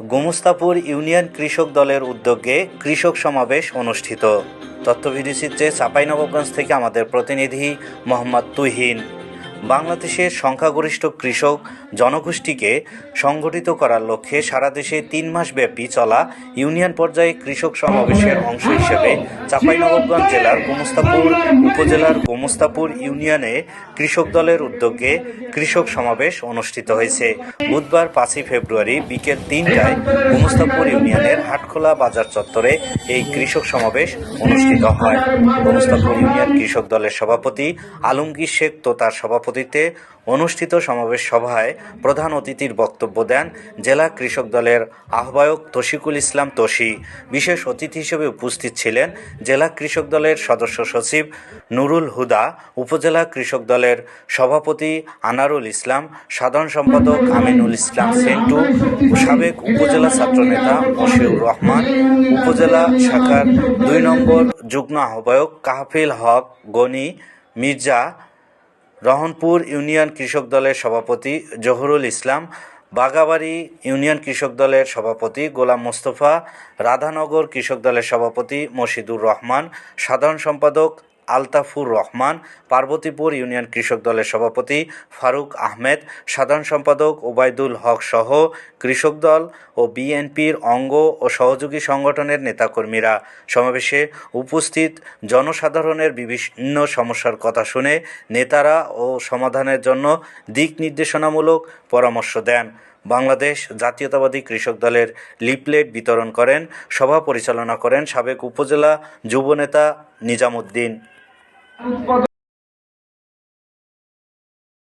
Gomastapur union কৃষক দলের উদ্যোগে কৃষক সমাবেশ অনুষ্ঠিত। তথ্যভিডিচিত্রে চাপাইনবাবগঞ্জ থেকে আমাদের প্রতিনিধি মোহাম্মদ তুহিন। বাংলাদেশের সংখ্যাগরিষ্ঠ কৃষক জনগোষ্ঠীকে সংগঠিত করার লক্ষ্যে সারা দেশে তিন মাস ব্যাপী চলা ইউনিয়ন পর্যায়ে কৃষক সমাবেশের অংশ হিসেবে চাঁপাইনবাবগঞ্জ জেলার গোমস্তাপুর, উপজেলার গোমস্তাপুর ইউনিয়নে কৃষক দলের উদ্যোগে কৃষক সমাবেশ অনুষ্ঠিত হয়েছে। বুধবার পাঁচই ফেব্রুয়ারি বিকেল তিনটায় গোমস্তাপুর ইউনিয়নের হাটখোলা বাজার চত্বরে এই কৃষক সমাবেশ অনুষ্ঠিত হয়। গোমস্তাপুর ইউনিয়ন কৃষক দলের সভাপতি আলমগীর শেখ তোতার সভাপতিত্বে অনুষ্ঠিত সমাবেশ সভায় প্রধান অতিথির বক্তব্য দেন জেলা কৃষক দলের আহ্বায়ক তশিকুল ইসলাম তোষি বিশেষ অতিথি হিসেবে উপস্থিত ছিলেন জেলা কৃষক দলের সদস্য সচিব নুরুল হুদা, উপজেলা কৃষক দলের সভাপতি আনারুল ইসলাম, সাধারণ সম্পাদক আমিনুল ইসলাম সেন্টু, সাবেক উপজেলা ছাত্রনেতা মশিউর রহমান, উপজেলা শাখার দুই নম্বর যুগ্ম আহ্বায়ক কাহফিল হক গনি মির্জা রহনপুর ইউনিয়ন কৃষক দলের সভাপতি জহুরুল ইসলাম, বাগাবাড়ি ইউনিয়ন কৃষক দলের সভাপতি গোলাম মোস্তফা, রাধানগর কৃষক দলের সভাপতি মশিদুর রহমান, সাধারণ সম্পাদক আলতাফুর রহমান, পার্বতীপুর ইউনিয়ন কৃষক দলের সভাপতি ফারুক আহমেদ, সাধারণ সম্পাদক ওবায়দুল হক সহ কৃষক দল ও বিএনপির অঙ্গ ও সহযোগী সংগঠনের নেতাকর্মীরা। সমাবেশে উপস্থিত জনসাধারণের বিভিন্ন সমস্যার কথা শুনে নেতারা ও সমাধানের জন্য দিক নির্দেশনামূলক পরামর্শ দেন। বাংলাদেশ জাতীয়তাবাদী কৃষক দলের লিপলেট বিতরণ করেন সভা পরিচালনা করেন সাবেক উপজেলা যুবনেতা নিজামুদ্দিন।